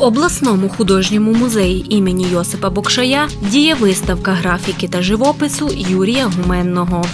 обласному художньому музеї імені Йосипа Бокшая діє виставка графіки та живопису Юрія Гуменного.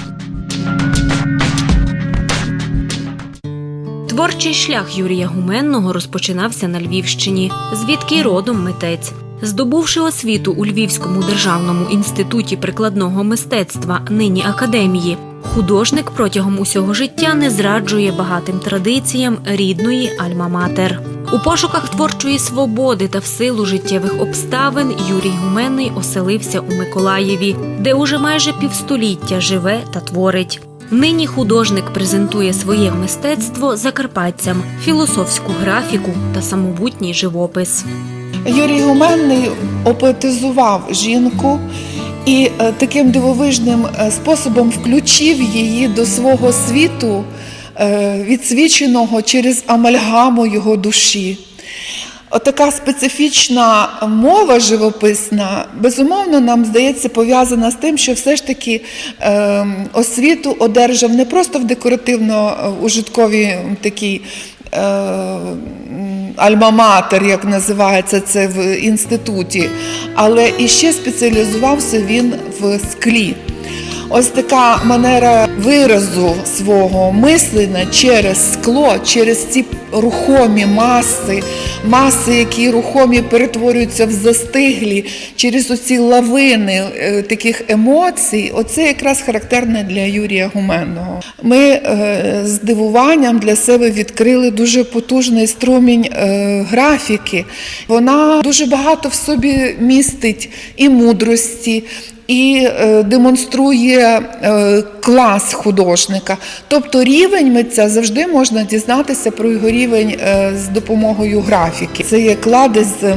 Творчий шлях Юрія Гуменного розпочинався на Львівщині, звідки родом митець. Здобувши освіту у Львівському державному інституті прикладного мистецтва, нині академії, художник протягом усього життя не зраджує багатим традиціям рідної альма-матер. У пошуках творчої свободи та в силу життєвих обставин Юрій Гуменний оселився у Миколаєві, де уже майже півстоліття живе та творить. Нині художник презентує своє мистецтво закарпатцям, філософську графіку та самобутній живопис. Юрій Гуменний опоетизував жінку і е, таким дивовижним е, способом включив її до свого світу, відсвіченого через амальгаму його душі. Отака специфічна мова живописна, безумовно, нам здається, пов'язана з тим, що все ж таки е, освіту одержав не просто в декоративно-ужитковій такій е, альма-матер, як називається це в інституті, але і ще спеціалізувався він в склі. Ось така манера виразу свого мислення через скло, через ці рухомі маси, маси, які рухомі перетворюються в застиглі, через оці лавини е, таких емоцій. Оце якраз характерне для Юрія Гуменного. Ми е, з дивуванням для себе відкрили дуже потужний струмінь е, графіки. Вона дуже багато в собі містить і мудрості і е, демонструє е, клас художника. Тобто рівень митця завжди можна дізнатися про його рівень е, з допомогою графіки. Це є клади з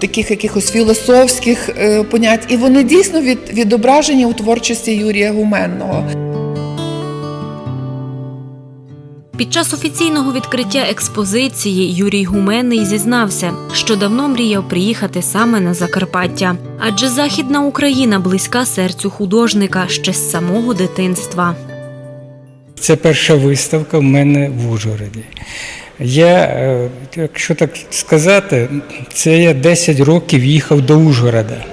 таких якихось філософських понять, і вони дійсно від, відображені у творчості Юрія Гуменного. Під час офіційного відкриття експозиції Юрій Гуменний зізнався, що давно мріяв приїхати саме на Закарпаття, адже Західна Україна близька серцю художника ще з самого дитинства. Це перша виставка в мене в Ужгороді. Я, е, якщо так сказати, це я 10 років їхав до Ужгорода.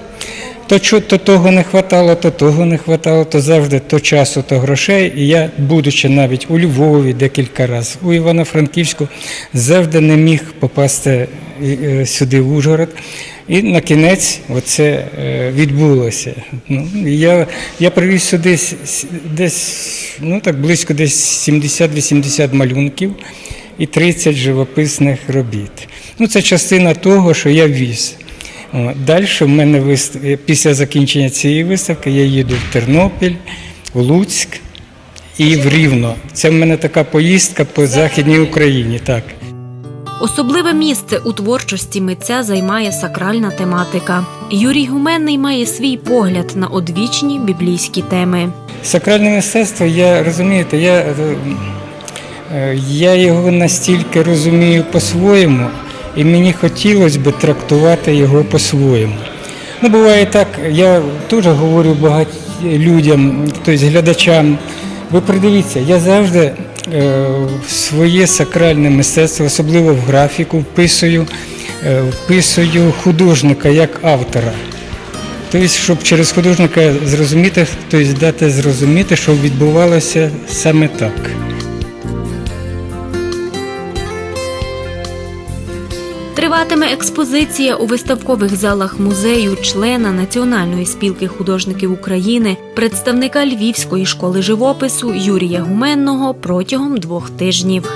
То, то того не хватало, то того не хватало, то завжди то часу, то грошей. І я, будучи навіть у Львові декілька разів, у Івано-Франківську, завжди не міг попасти е, сюди, в Ужгород. І на кінець оце е, відбулося. Ну, я, я привіз сюди десь ну, так, близько десь 70-80 малюнків і 30 живописних робіт. Ну, це частина того, що я віз. Далі в мене вист... після закінчення цієї виставки я їду в Тернопіль, в Луцьк і в Рівно. Це в мене така поїздка по Західній Україні. Так. Особливе місце у творчості митця займає сакральна тематика. Юрій Гуменний має свій погляд на одвічні біблійські теми. Сакральне мистецтво, я розумієте, я, е, е, я його настільки розумію по-своєму, і мені хотілося б трактувати його по-своєму. Ну, буває так, я теж говорю багатьом людям, тобто глядачам. Ви придивіться, я завжди е, своє сакральне мистецтво, особливо в графіку, вписую, е, вписую художника як автора. Тобто, щоб через художника зрозуміти, тобто дати зрозуміти, що відбувалося саме так. Триватиме експозиція у виставкових залах музею члена Національної спілки художників України, представника Львівської школи живопису Юрія Гуменного протягом двох тижнів.